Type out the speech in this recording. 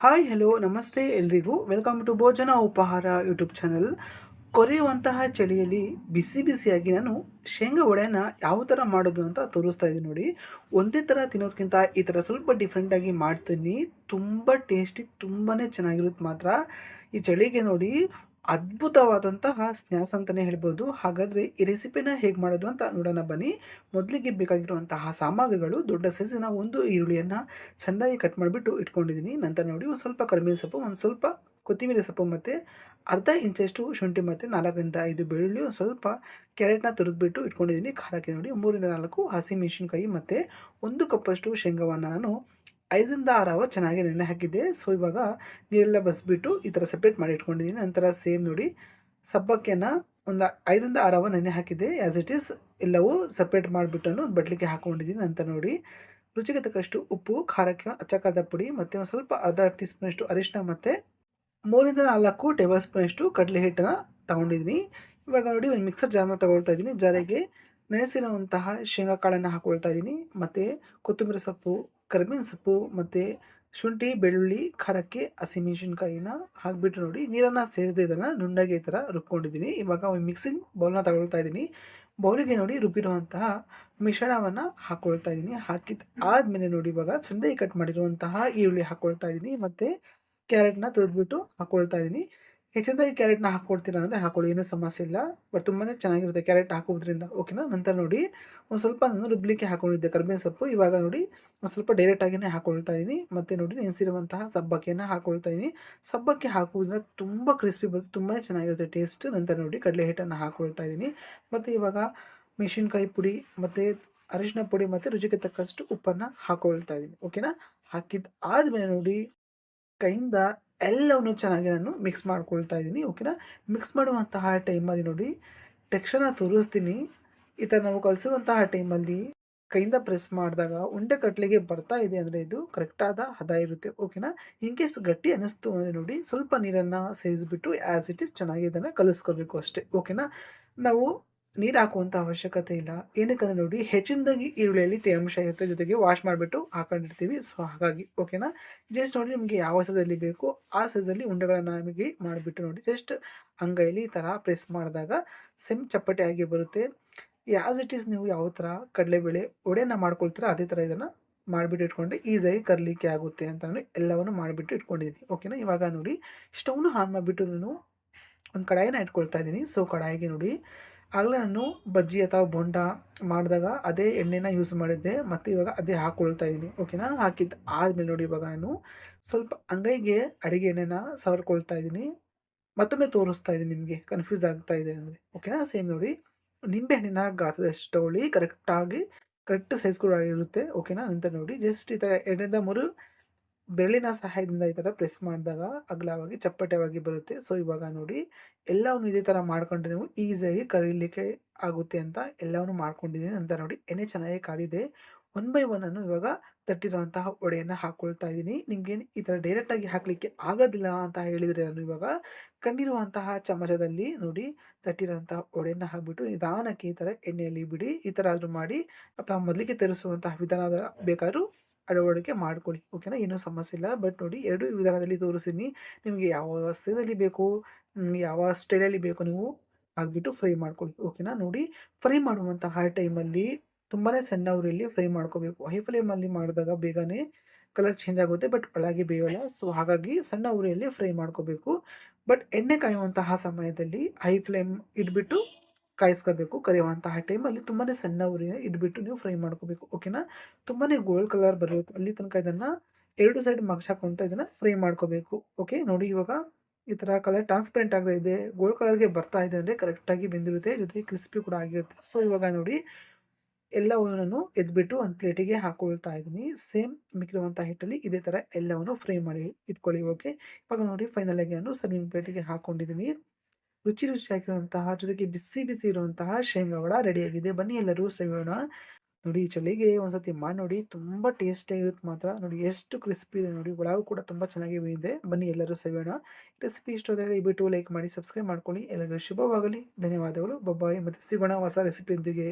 Hi, hello, ನಮಸ್ತೆ ಎಲ್ರಿಗೂ. Welcome to ಭೋಜನ ಉಪಹಾರ ಯೂಟ್ಯೂಬ್ ಚಾನಲ್. ಕೊರೆಯುವಂತಹ ಚಳಿಯಲ್ಲಿ ಬಿಸಿ ಬಿಸಿಯಾಗಿ ನಾನು ಶೇಂಗಾ ವಡೆನ ಯಾವ ಥರ ಮಾಡೋದು ಅಂತ ತೋರಿಸ್ತಾ ಇದ್ದೀನಿ ನೋಡಿ. ಒಂದೇ ಥರ ತಿನ್ನೋದಕ್ಕಿಂತ ಈ ಥರ ಸ್ವಲ್ಪ ಡಿಫ್ರೆಂಟಾಗಿ ಮಾಡ್ತೀನಿ. ತುಂಬ ಟೇಸ್ಟಿ ತುಂಬಾ ಚೆನ್ನಾಗಿರುತ್ತೆ ಮಾತ್ರ. ಈ ಚಳಿಗೆ ನೋಡಿ ಅದ್ಭುತವಾದಂತಹ ಸ್ನ್ಯಾಕ್ಸ್ ಅಂತಲೇ ಹೇಳ್ಬೋದು. ಹಾಗಾದರೆ ಈ ರೆಸಿಪಿನ ಹೇಗೆ ಮಾಡೋದು ಅಂತ ನೋಡೋಣ ಬನ್ನಿ. ಮೊದಲಿಗೆ ಬೇಕಾಗಿರುವಂತಹ ಸಾಮಗ್ರಿಗಳು, ದೊಡ್ಡ ಸೈಜಿನ ಒಂದು ಈರುಳ್ಳಿಯನ್ನು ಸಣ್ಣದಾಗಿ ಕಟ್ ಮಾಡಿಬಿಟ್ಟು ಇಟ್ಕೊಂಡಿದ್ದೀನಿ. ನಂತರ ನೋಡಿ ಒಂದು ಸ್ವಲ್ಪ ಕರಿಬೇವಿನ ಸೊಪ್ಪು, ಒಂದು ಸ್ವಲ್ಪ ಕೊತ್ತಂಬರಿ ಸೊಪ್ಪು ಮತ್ತು ಅರ್ಧ ಇಂಚಷ್ಟು ಶುಂಠಿ ಮತ್ತು ನಾಲ್ಕರಿಂದ ಐದು ಬೆಳ್ಳುಳ್ಳಿ, ಒಂದು ಸ್ವಲ್ಪ ಕ್ಯಾರೆಟ್ನ ತುರಿದ್ಬಿಟ್ಟು ಇಟ್ಕೊಂಡಿದ್ದೀನಿ. ಖಾರಕ್ಕೆ ನೋಡಿ ಮೂರಿಂದ ನಾಲ್ಕು ಹಸಿ ಮೆಣಸಿನ್ಕಾಯಿ ಮತ್ತು ಒಂದು ಕಪ್ಪಷ್ಟು ಶೇಂಗಾವನ್ನು ನಾನು ಐದರಿಂದ ಆರು ಅವರ್ ಚೆನ್ನಾಗಿ ನೆನೆ ಹಾಕಿದ್ದೆ. ಸೊ ಇವಾಗ ನೀರೆಲ್ಲ ಬಸ್ಬಿಟ್ಟು ಈ ಥರ ಸಪ್ರೇಟ್ ಮಾಡಿ ಇಟ್ಕೊಂಡಿದ್ದೀನಿ ನಂತರ ಸೇಮ್ ನೋಡಿ ಸಬ್ಬಕ್ಕಿಯನ್ನು ಒಂದು ಐದರಿಂದ ಆರು ಅವರ್ ನೆನೆ ಹಾಕಿದ್ದೆ. ಆ್ಯಸ್ ಇಟ್ ಈಸ್ ಎಲ್ಲವೂ ಸಪ್ರೇಟ್ ಮಾಡಿಬಿಟ್ಟು ಬಟ್ಲಿಗೆ ಹಾಕ್ಕೊಂಡಿದ್ದೀನಿ ಅಂತ ನೋಡಿ ರುಚಿಗೆ ತಕ್ಕಷ್ಟು ಉಪ್ಪು, ಖಾರಕ್ಕೆ ಅಚ್ಚಕಾದ ಪುಡಿ ಮತ್ತು ಒಂದು ಸ್ವಲ್ಪ ಅರ್ಧ ಟೀ ಸ್ಪೂನಷ್ಟು ಅರಿಶಿನ ಮತ್ತು ಮೂರಿಂದ ನಾಲ್ಕು ಟೇಬಲ್ ಸ್ಪೂನಷ್ಟು ಕಡಲೆ ಹಿಟ್ಟನ್ನು ತೊಗೊಂಡಿದ್ದೀನಿ ಇವಾಗ ನೋಡಿ ಒಂದು ಮಿಕ್ಸರ್ ಜಾರನ್ನ ತೊಗೊಳ್ತಾ ಇದ್ದೀನಿ ಜಾರಿಗೆ ನೆನೆಸಿರುವಂತಹ ಶೇಂಗಾ ಕಾಳನ್ನು ಹಾಕ್ಕೊಳ್ತಾ ಇದ್ದೀನಿ ಮತ್ತು ಕೊತ್ತಂಬರಿ ಸೊಪ್ಪು ಕರಿಬೇವಿನ ಸೊಪ್ಪು ಮತ್ತು ಶುಂಠಿ, ಬೆಳ್ಳುಳ್ಳಿ, ಖಾರಕ್ಕೆ ಹಸಿಮೆಣಸಿನ್ಕಾಯಿನ ಹಾಕಿಬಿಟ್ಟು ನೋಡಿ. ನೀರನ್ನು ಸೇರಿಸದೆ ಇದನ್ನು ನುಣ್ಣಗೆ ಈ ಥರ ರುಬ್ಕೊಂಡಿದ್ದೀನಿ. ಇವಾಗ ಒಂದು ಮಿಕ್ಸಿಂಗ್ ಬೌಲ್ನ ತಗೊಳ್ತಾ ಇದ್ದೀನಿ. ಬೌಲಿಗೆ ನೋಡಿ ರುಬ್ಬಿರುವಂತಹ ಮಿಶ್ರಣವನ್ನು ಹಾಕ್ಕೊಳ್ತಾ ಇದ್ದೀನಿ. ಹಾಕಿದ ಆದಮೇಲೆ ನೋಡಿ ಇವಾಗ ಸಣ್ಣದಾಗಿ ಕಟ್ ಮಾಡಿರುವಂತಹ ಈರುಳ್ಳಿ ಹಾಕ್ಕೊಳ್ತಾ ಇದ್ದೀನಿ. ಮತ್ತು ಕ್ಯಾರೆಟ್ನ ತುರಿದ್ಬಿಟ್ಟು ಹಾಕ್ಕೊಳ್ತಾ ಇದ್ದೀನಿ. ಹೆಚ್ಚಿನದಾಗಿ ಕ್ಯಾರೆಟ್ನ ಹಾಕ್ಕೊಡ್ತೀರಾ ಅಂದರೆ ಹಾಕೊಳ್ಳಿ ಏನೂ ಸಮಸ್ಯೆ ಇಲ್ಲ. ಬಟ್ ತುಂಬಾ ಚೆನ್ನಾಗಿರುತ್ತೆ ಕ್ಯಾರೆಟ್ ಹಾಕೋದ್ರಿಂದ. ಓಕೆನಾ ನಂತರ ನೋಡಿ. ಒಂದು ಸ್ವಲ್ಪ ನಾನು ರುಬ್ಲಿಕ್ಕೆ ಹಾಕೊಂಡಿದ್ದೆ ಕರ್ಬೇವಿನ ಸೊಪ್ಪು. ಇವಾಗ ನೋಡಿ, ಒಂದು ಸ್ವಲ್ಪ ಡೈರೆಕ್ಟಾಗಿಯೇ ಹಾಕೊಳ್ತಾ ಇದ್ದೀನಿ ಮತ್ತು ನೋಡಿ ನೆನೆಸಿರುವಂತಹ ಸಬ್ಬಕ್ಕಿಯನ್ನು ಹಾಕ್ಕೊಳ್ತಾ ಇದ್ದೀನಿ ಸಬ್ಬಕ್ಕಿ ಹಾಕೋದ್ರಿಂದ ತುಂಬ ಕ್ರಿಸ್ಪಿ ಬರುತ್ತೆ ತುಂಬಾ ಚೆನ್ನಾಗಿರುತ್ತೆ ಟೇಸ್ಟ್ ನಂತರ ನೋಡಿ ಕಡಲೆ ಹಿಟ್ಟನ್ನು ಹಾಕ್ಕೊಳ್ತಾ ಇದ್ದೀನಿ ಮತ್ತು ಇವಾಗ ಮೆಣಸಿನ್ಕಾಯಿ ಪುಡಿ, ಮತ್ತು ಅರಿಶಿನ ಪುಡಿ, ಮತ್ತು ರುಚಿಗೆ ತಕ್ಕಷ್ಟು ಉಪ್ಪನ್ನು ಹಾಕ್ಕೊಳ್ತಾ ಇದ್ದೀನಿ ಓಕೆನಾ ಹಾಕಿದ ಆದಮೇಲೆ ನೋಡಿ, ಕೈಯಿಂದ ಎಲ್ಲವನ್ನು ಚೆನ್ನಾಗಿ ನಾನು ಮಿಕ್ಸ್ ಮಾಡ್ಕೊಳ್ತಾ ಇದ್ದೀನಿ ಓಕೆನಾ ಮಿಕ್ಸ್ ಮಾಡುವಂತಹ ಟೈಮಲ್ಲಿ ನೋಡಿ ಟೆಕ್ಸ್ಚರ್ನ ತೋರಿಸ್ತೀನಿ. ಈ ಥರ ನಾವು ಕಲಿಸುವಂತಹ ಟೈಮಲ್ಲಿ ಕೈಯಿಂದ ಪ್ರೆಸ್ ಮಾಡಿದಾಗ ಉಂಡೆ ಕಟ್ಲಿಗೆ ಬರ್ತಾ ಇದೆ ಅಂದರೆ ಇದು ಕರೆಕ್ಟಾದ ಹದ ಇರುತ್ತೆ ಓಕೆನಾ ಇನ್ ಕೇಸ್ ಗಟ್ಟಿ ಅನ್ನಿಸ್ತು ಅಂದರೆ ನೋಡಿ, ಸ್ವಲ್ಪ ನೀರನ್ನು ಸೇರಿಸ್ಬಿಟ್ಟು ಆ್ಯಸ್ ಇಟ್ ಈಸ್ ಚೆನ್ನಾಗಿ ಇದನ್ನು ಕಲಿಸ್ಕೋಬೇಕು ಅಷ್ಟೇ ಓಕೆನಾ ನಾವು ನೀರು ಹಾಕುವಂಥ ಅವಶ್ಯಕತೆ ಇಲ್ಲ. ಏನಕ್ಕಂದ್ರೆ ನೋಡಿ, ಹೆಚ್ಚಿನದಾಗಿ ಈರುಳ್ಳಿಯಲ್ಲಿ ತೇವಾಂಶ ಇರುತ್ತೆ. ಜೊತೆಗೆ ವಾಶ್ ಮಾಡಿಬಿಟ್ಟು ಹಾಕೊಂಡಿರ್ತೀವಿ. ಸೊ ಹಾಗಾಗಿ ಓಕೆನಾ ಜಸ್ಟ್ ನೋಡಿ ನಿಮಗೆ ಯಾವ ಸೈಜಲ್ಲಿ ಬೇಕು, ಆ ಸೈಜಲ್ಲಿ ಉಂಡೆಗಳನ್ನು ನಮಗೆ ಮಾಡಿಬಿಟ್ಟು ನೋಡಿ. ಜಸ್ಟ್ ಅಂಗೈಲಿ ಈ ಥರ ಪ್ರೆಸ್ ಮಾಡಿದಾಗ ಸೆಮ್ ಚಪ್ಪಟೆ ಆಗಿ ಬರುತ್ತೆ. ಯಾಸ್ ಇಟ್ ಈಸ್ ನೀವು ಯಾವ ಥರ ಕಡಲೆಬೇಳೆ ಒಡೆನ ಮಾಡ್ಕೊಳ್ತೀರ, ಅದೇ ಥರ ಇದನ್ನು ಮಾಡಿಬಿಟ್ಟು ಇಟ್ಕೊಂಡ್ರೆ ಈಸಿಯಾಗಿ ಕರಲಿಕ್ಕೆ ಆಗುತ್ತೆ ಅಂತ ಎಲ್ಲವನ್ನು ಮಾಡಿಬಿಟ್ಟು ಇಟ್ಕೊಂಡಿದ್ದೀನಿ. ಓಕೆನಾ ಇವಾಗ ನೋಡಿ ಸ್ಟವ್ನು ಆನ್ ಮಾಡಿಬಿಟ್ಟು ನಾನು ಒಂದು ಕಡಾಯಿನ ಇಟ್ಕೊಳ್ತಾ ಇದ್ದೀನಿ. ಸೊ ಕಡಾಯಿಗೆ ನೋಡಿ ಆಗಲೇ ನಾನು ಬಜ್ಜಿ ಅಥವಾ ಬೋಂಡ ಮಾಡಿದಾಗ ಅದೇ ಎಣ್ಣೆನ ಯೂಸ್ ಮಾಡಿದ್ದೆ. ಮತ್ತು ಇವಾಗ ಅದೇ ಹಾಕ್ಕೊಳ್ತಾ ಇದ್ದೀನಿ. ಓಕೆನಾ ಹಾಕಿದ್ದು ಆದಮೇಲೆ ನೋಡಿ ಇವಾಗ ನಾನು ಸ್ವಲ್ಪ ಅಂಗೈಗೆ ಅಡುಗೆ ಎಣ್ಣೆನ ಸವರ್ಕೊಳ್ತಾ ಇದ್ದೀನಿ. ಮತ್ತೊಮ್ಮೆ ತೋರಿಸ್ತಾ ಇದ್ದೀನಿ ನಿಮಗೆ. ಕನ್ಫ್ಯೂಸ್ ಆಗ್ತಾ ಇದೆ ಅಂದರೆ. ಓಕೆನಾ ಸೇಮ್ ನೋಡಿ. ನಿಂಬೆ ಹಣ್ಣಿನ ಗಾತ್ರದಷ್ಟು ತೊಗೊಳ್ಳಿ. ಕರೆಕ್ಟಾಗಿ ಕರೆಕ್ಟ್ ಸೈಜ್ ಕೂಡ ಇರುತ್ತೆ. ಓಕೆನಾ ಅಂತ ನೋಡಿ. ಜಸ್ಟ್ ಈ ಥರ ಎರಡರಿಂದ ಮೂರು ಬೆರಳಿನ ಸಹಾಯದಿಂದ ಈ ಥರ ಪ್ರೆಸ್ ಮಾಡಿದಾಗ ಅಗಲವಾಗಿ ಚಪ್ಪಟೆವಾಗಿ ಬರುತ್ತೆ. ಸೊ ಇವಾಗ ನೋಡಿ, ಎಲ್ಲವನ್ನು ಇದೇ ಥರ ಮಾಡ್ಕೊಂಡ್ರೆ ನೀವು ಈಸಿಯಾಗಿ ಕರೀಲಿಕ್ಕೆ ಆಗುತ್ತೆ ಅಂತ ಎಲ್ಲವನ್ನು ಮಾಡ್ಕೊಂಡಿದ್ದೀನಿ. ಅಂತ ನೋಡಿ, ಎಣ್ಣೆ ಚೆನ್ನಾಗಿ ಕಾದಿದೆ. ಒನ್ ಬೈ ಒನ್ನನ್ನು ಇವಾಗ ತಟ್ಟಿರುವಂತಹ ಒಡೆಯನ್ನು ಹಾಕ್ಕೊಳ್ತಾ ಇದ್ದೀನಿ. ನಿಮಗೇನು ಈ ಥರ ಡೈರೆಕ್ಟಾಗಿ ಹಾಕಲಿಕ್ಕೆ ಆಗೋದಿಲ್ಲ ಅಂತ ಹೇಳಿದರೆ ನಾನು ಇವಾಗ ಕಂಡಿರುವಂತಹ ಚಮಚದಲ್ಲಿ ನೋಡಿ, ತಟ್ಟಿರುವಂತಹ ಒಡೆಯನ್ನು ಹಾಕಿಬಿಟ್ಟು ನಿಧಾನಕ್ಕೆ ಈ ಥರ ಎಣ್ಣೆಯಲ್ಲಿ ಬಿಡಿ. ಈ ಥರ ಆದರೂ ಮಾಡಿ ಅಥವಾ ಮೊದಲಿಗೆ ತರಿಸುವಂತಹ ವಿಧಾನದ ಬೇಕಾದರೂ ಅಳವಡಿಕೆ ಮಾಡ್ಕೊಳ್ಳಿ, ಓಕೆನಾ? ಏನೂ ಸಮಸ್ಯೆ ಇಲ್ಲ. ಬಟ್ ನೋಡಿ, ಎರಡು ವಿಧಾನದಲ್ಲಿ ತೋರಿಸ್ತೀನಿ. ನಿಮಗೆ ಯಾವ ಸ್ಥಳದಲ್ಲಿ ಬೇಕು ಯಾವ ಸ್ಟೈಲಲ್ಲಿ ಬೇಕು ನೀವು ಆಗಿಬಿಟ್ಟು ಫ್ರೈ ಮಾಡ್ಕೊಳ್ಳಿ, ಓಕೆನಾ? ನೋಡಿ, ಫ್ರೈ ಮಾಡುವಂತಹ ಟೈಮಲ್ಲಿ ತುಂಬಾ ಸಣ್ಣ ಉರಿಯಲ್ಲಿ ಫ್ರೈ ಮಾಡ್ಕೋಬೇಕು. ಹೈ ಫ್ಲೇಮಲ್ಲಿ ಮಾಡಿದಾಗ ಬೇಗನೆ ಕಲರ್ ಚೇಂಜ್ ಆಗುತ್ತೆ, ಬಟ್ ಒಳಗೆ ಬೇಯೋಲ್ಲ. ಸೊ, ಹಾಗಾಗಿ ಸಣ್ಣ ಉರಿಯಲ್ಲಿ ಫ್ರೈ ಮಾಡ್ಕೋಬೇಕು. ಬಟ್ ಎಣ್ಣೆ ಕಾಯುವಂತಹ ಸಮಯದಲ್ಲಿ ಹೈ ಫ್ಲೇಮ್ ಇಟ್ಬಿಟ್ಟು ಕಾಯಿಸ್ಕೋಬೇಕು ಕರಿಯುವಂತಹ ಟೈಮಲ್ಲಿ ತುಂಬಾ ಸಣ್ಣ ಉರಿ ಇಟ್ಬಿಟ್ಟು ನೀವು ಫ್ರೈ ಮಾಡ್ಕೋಬೇಕು ಓಕೆನಾ ತುಂಬಾ ಗೋಲ್ಡ್ ಕಲರ್ ಬರಬೇಕು. ಅಲ್ಲಿ ತನಕ ಇದನ್ನು ಎರಡು ಸೈಡ್ ಮಗ್ಸಾಕೊಂತ ಇದನ್ನು ಫ್ರೈ ಮಾಡ್ಕೋಬೇಕು ಓಕೆ ನೋಡಿ ಇವಾಗ ಈ ಥರ ಕಲರ್ ಟ್ರಾನ್ಸ್ಪರೆಂಟ್ ಆಗ್ತಾ ಇದೆ. ಗೋಲ್ಡ್ ಕಲರ್ಗೆ ಬರ್ತಾ ಇದೆ ಅಂದರೆ ಕರೆಕ್ಟಾಗಿ ಬೆಂದಿರುತ್ತೆ, ಜೊತೆಗೆ ಕ್ರಿಸ್ಪಿ ಕೂಡ ಆಗಿರುತ್ತೆ. ಸೊ ಇವಾಗ ನೋಡಿ ಎಲ್ಲವನ್ನು ನಾನು ಎದ್ಬಿಟ್ಟು ಒಂದು ಪ್ಲೇಟಿಗೆ ಹಾಕೊಳ್ತಾ ಇದ್ದೀನಿ. ಸೇಮ್ ಮಿಕ್ಕಿರುವಂಥ ಹಿಟ್ಟಲ್ಲಿ ಇದೇ ಥರ ಎಲ್ಲವನ್ನು ಫ್ರೈ ಮಾಡಿ ಇಟ್ಕೊಳ್ಳಿ ಓಕೆ ಇವಾಗ ನೋಡಿ ಫೈನಲ್ ಆಗಿ ನಾನು ಸರ್ವಿಂಗ್ ಪ್ಲೇಟಿಗೆ ಹಾಕ್ಕೊಂಡಿದ್ದೀನಿ ರುಚಿ ರುಚಿಯಾಗಿರುವಂತಹ, ಜೊತೆಗೆ ಬಿಸಿ ಬಿಸಿ ಇರುವಂತಹ ಶೇಂಗಾ ವಡ ರೆಡಿಯಾಗಿದೆ. ಬನ್ನಿ ಎಲ್ಲರೂ ಸವಿಯೋಣ. ನೋಡಿ ಚಳಿಗೆ ಒಂದ್ಸತಿ ಮಾಡಿ ನೋಡಿ, ತುಂಬ ಟೇಸ್ಟಿಯಾಗಿರುತ್ತೆ ಮಾತ್ರ. ನೋಡಿ, ಎಷ್ಟು ಕ್ರಿಸ್ಪಿ ಇದೆ ನೋಡಿ. ಒಳಗೂ ಕೂಡ ತುಂಬ ಚೆನ್ನಾಗಿ ಇದೆ. ಬನ್ನಿ ಎಲ್ಲರೂ ಸವಿಯೋಣ. ರೆಸಿಪಿ ಇಷ್ಟ ಹೋದರೆ ಬಿಟ್ಟು ಲೈಕ್ ಮಾಡಿ ಸಬ್ಸ್ಕ್ರೈಬ್ ಮಾಡ್ಕೊಳ್ಳಿ. ಎಲ್ಲರಿಗೂ ಶುಭವಾಗಲಿ. ಧನ್ಯವಾದಗಳು. ಬಬ್ಬಾಯಿ ಮತ್ತು ಸಿಗೋಣ ಹೊಸ ರೆಸಿಪಿಯೊಂದಿಗೆ